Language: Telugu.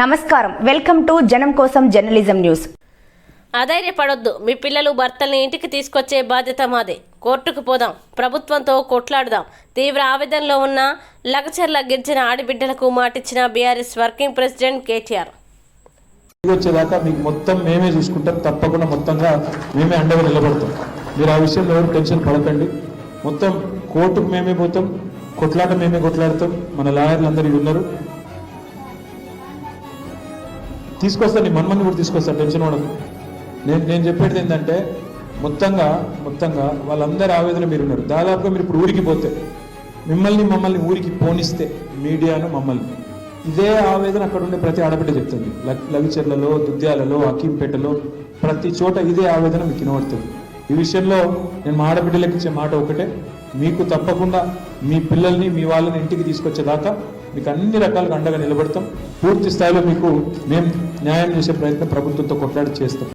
నమస్కారం. వెల్కమ్ టు జనం కోసం జర్నలిజం న్యూస్. అధైర్యపడొద్దు. మీ పిల్లలు భర్తల్ని ఇంటికి తీసుకొచ్చే బాధ్యత మాదే. కోర్టుకు పోదాం. ప్రభుత్వంతో కొట్లాడదాం. తీవ్ర ఆవేదనలో ఉన్న లగచర్ల గిరిజన ఆడబిడ్డలకు మాటిచ్చిన బీఆర్ఎస్ వర్కింగ్ ప్రెసిడెంట్ కేటీఆర్. వచ్చేదాకా మీకు మొత్తం మేమే చూసుకుంటాం. తప్పకుండా మొత్తంగా మేమే అండగా నిలబడతాం. మీరు ఆ విషయంలో ఎవరు టెన్షన్ పడకండి. మొత్తం కోర్టుకు మేమే పోతాం. కొట్లాట మేమే కొట్లాడతాం. మన లాయర్లు అందరూ ఇవి ఉన్నారు. తీసుకొస్తాను నీ మన్మని కూడా తీసుకొస్తాను టెన్షన్ ఉండదు నేను నేను చెప్పేది ఏంటంటే మొత్తంగా మొత్తంగా వాళ్ళందరి ఆవేదన మీరు ఉన్నారు దాదాపుగా మీరు ఇప్పుడు ఊరికి పోతే మిమ్మల్ని మమ్మల్ని ఊరికి పోనిస్తే మీడియాను మమ్మల్ని. ఇదే ఆవేదన అక్కడ ఉండే ప్రతి ఆడబిడ్డ చెప్తుంది. లగ్- దుద్యాలలో అకీంపేటలో ప్రతి చోట ఇదే ఆవేదన మీకు వినబడుతుంది. ఈ విషయంలో నేను మా ఆడబిడ్డలకు ఇచ్చే మాట ఒకటే. మీకు తప్పకుండా మీ పిల్లల్ని మీ వాళ్ళని ఇంటికి తీసుకొచ్చేదాకా మీకు అన్ని రకాలుగా అండగా నిలబడతాం. పూర్తి స్థాయిలో మీకు మేము న్యాయం చేసే ప్రయత్నం ప్రభుత్వంతో కొట్లాడి చేస్తాం.